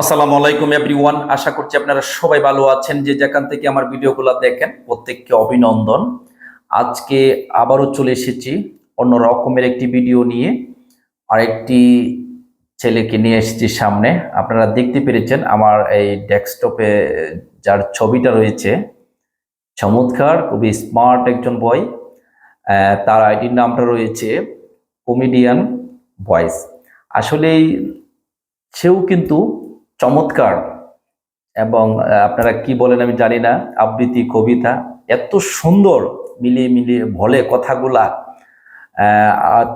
আসসালামু আলাইকুম এভরিওয়ান। আশা করছি আপনারা সবাই ভালো আছেন। যে যেখান থেকে আমার ভিডিওগুলো দেখেন, প্রত্যেককে অভিনন্দন। আজকে আবারও চলে এসেছি অন্য রকমের একটি ভিডিও নিয়ে। আরেকটি ছেলেকে নিয়ে এসেছি সামনে। আপনারা দেখতে পেরেছেন আমার এই ডেস্কটপে যার ছবিটা রয়েছে। চমৎকার, খুবই স্মার্ট একজন বয় তার আইডির নামটা রয়েছে কমেডিয়ান ভয়েস আসলেই সেও কিন্তু চমৎকার। এবং আপনারা কি বলেন আমি জানি না, আবৃত্তি, কবিতা, এত সুন্দর মিলিয়ে মিলিয়ে বলে কথাগুলা।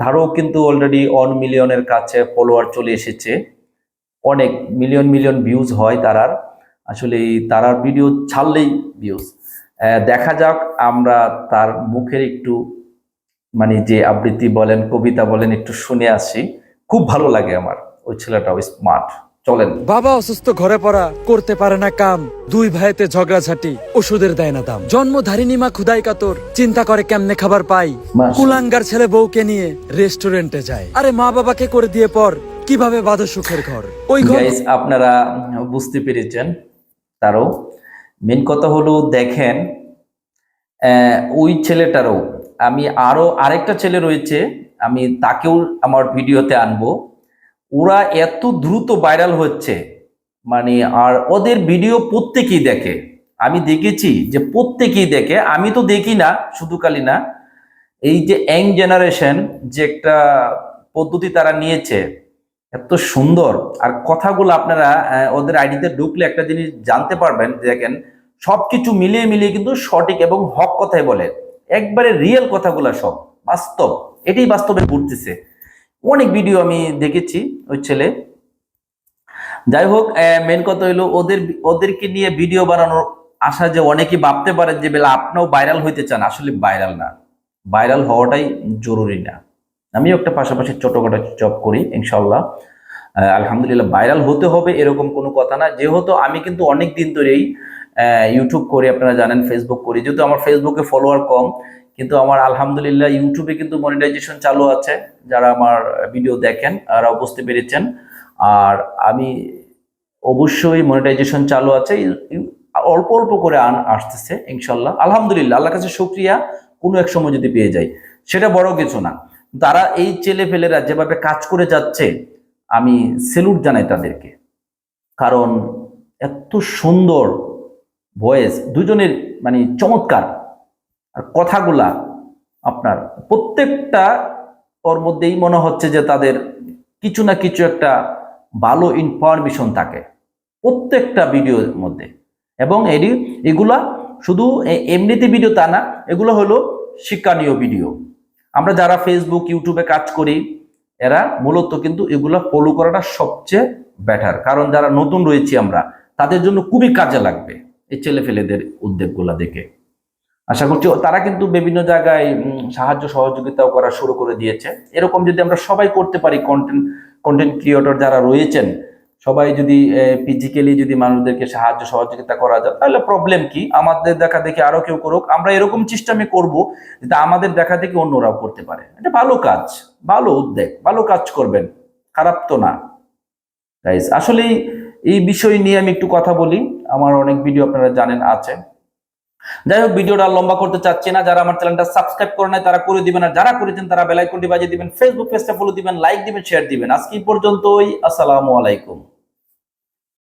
তারও কিন্তু অলরেডি ওয়ান মিলিয়নের কাছে ফলোয়ার চলে এসেছে। অনেক মিলিয়ন মিলিয়ন ভিউজ হয় তারার। আসলে তারার ভিডিও ছাড়লেই ভিউজ দেখা যাক, আমরা তার মুখের একটু মানে যে আবৃত্তি বলেন, কবিতা বলেন, একটু শুনে আসি। খুব ভালো লাগে আমার, ওই ছেলেটাও স্মার্ট চলেন। বাবা অসুস্থ ঘরে পড়া করতে পারে না কাম দুই ভাইতে ঝগড়াঝাটি ওষুধের দেয় না দাম। জন্মধারিণী মা খুদাই কাতর চিন্তা করে কেমনে খাবার পাই? কুলাঙ্গার ছেলে বউকে নিয়ে রেস্টুরেন্টে যায়। আরে মা বাবাকে করে দিয়ে পর কীভাবে বাঁধো সুখের ঘর? ওই ঘর আপনারা বুঝতে পেরেছেন তারও। মেন কথা হলো দেখেন আহ, ওই ছেলেটারও। আমি আরও আরেকটা ছেলে রয়েছে আমি তাকেও আমার ভিডিওতে আনব। ওরা এত দ্রুত ভাইরাল হচ্ছে মানে আর ওদের ভিডিও প্রত্যেকেই দেখে। আমি দেখেছি যে প্রত্যেকেই দেখে, আমি তো দেখি না, শুধু খালি না। এই যে ইয়াং জেনারেশন যে একটা পদ্ধতি তারা নিয়েছে, এত সুন্দর। আর কথাগুলো আপনারা ওদের আইডিতে ঢুকলে একটা জিনিস জানতে পারবেন দেখেন সব কিছু মিলিয়ে মিলিয়ে কিন্তু সঠিক এবং হক কথাই বলে। একবারে রিয়েল কথাগুলো সব, বাস্তব। এটাই বাস্তবে ঘুরতেছে। অনেক ভিডিও আমি দেখেছি ওই ছেলে। যাই হোক মেন কথা হইল ওদের, ওদেরকে নিয়ে ভিডিও বানানোর আশা যে অনেকেই ভাবতে পারেন যে, বেলা, আপনিও ভাইরাল হইতে চান। আসলে ভাইরাল না। ভাইরাল হওয়াটাই জরুরি না। আমিও একটা পাশাপাশি ছোটখাটো জব করি ইনশাল্লাহ আলহামদুলিল্লাহ ভাইরাল হতে হবে এরকম কোনো কথা না। যেহেতু আমি কিন্তু অনেক দিন ধরেই ইউটিউব করি, আপনারা জানেন ফেসবুক করি। যেহেতু আমার ফেসবুকে ফলোয়ার কম কিন্তু আমার আলহামদুলিল্লাহ ইউটিউবে কিন্তু মনিটাইজেশন চালু আছে, যারা আমার ভিডিও দেখেন, তারা বুঝতে পেরেছেন। আর আমি অবশ্যই মনিটাইজেশন চালু আছে অল্প অল্প করে আন, আসতেছে, ইনশাল্লাহ। আলহামদুলিল্লাহ, আল্লাহর কাছে শুক্রিয়া, কোনো এক সময় যদি পেয়ে যাই। সেটা বড় কিছু না। তারা এই ছেলে ফেলেরা যেভাবে কাজ করে যাচ্ছে, আমি সেলুট জানাই তাদেরকে। কারণ এত সুন্দর ভয়েস দুজনের মানে চমৎকার। আর কথাগুলা আপনার প্রত্যেকটা ওর মধ্যেই মনে হচ্ছে যে তাদের কিছু না কিছু একটা ভালো ইনফরমেশন থাকে প্রত্যেকটা ভিডিওর মধ্যে। এবং এটি এগুলা শুধু এমনিতে ভিডিও তা না, এগুলো হলো শিক্ষণীয় ভিডিও আমরা যারা ফেসবুক ইউটিউবে কাজ করি, এরা মূলত কিন্তু এগুলো ফলো করাটা সবচেয়ে বেটার কারণ যারা নতুন রয়েছি আমরা, তাদের জন্য খুবই কাজে লাগবে এই ছেলে ফেলেদের উদ্যোগগুলা দেখে। আশা করছি তারা কিন্তু বিভিন্ন জায়গায় সাহায্য সহযোগিতাও করা শুরু করে দিয়েছে। এরকম যদি আমরা সবাই করতে পারি কন্টেন্ট কন্টেন্ট ক্রিয়েটর যারা রয়েছেন, সবাই যদি ফিজিক্যালি যদি মানুষদেরকে সাহায্য সহযোগিতা করা যায়, তাহলে প্রবলেম কি? আমাদের দেখা দেখি আরও কেউ করুক, আমরা এরকম চেষ্টামে করব যাতে আমাদের দেখা দেখি অন্যরাও করতে পারে। এটা ভালো কাজ, ভালো উদ্যোগ, ভালো কাজ করবেন, খারাপ তো না। গাইস আসলে এই বিষয় নিয়ে আমি একটু কথা বলি। আমার অনেক ভিডিও আপনারা জানেন, আছে। যাই হোক, ভিডিওটা লম্বা করতে চাচ্ছি না। যারা আমার চ্যানেলটা সাবস্ক্রাইব করে নাই, তারা করে দিবেন। আর যারা করেছেন, তারা বেলাইকনটি বাজিয়ে দিবেন। ফেসবুক পেজটা ফলো দিবেন লাইক দিবেন শেয়ার দিবেন। আজকে পর্যন্তই। আসসালামু আলাইকুম।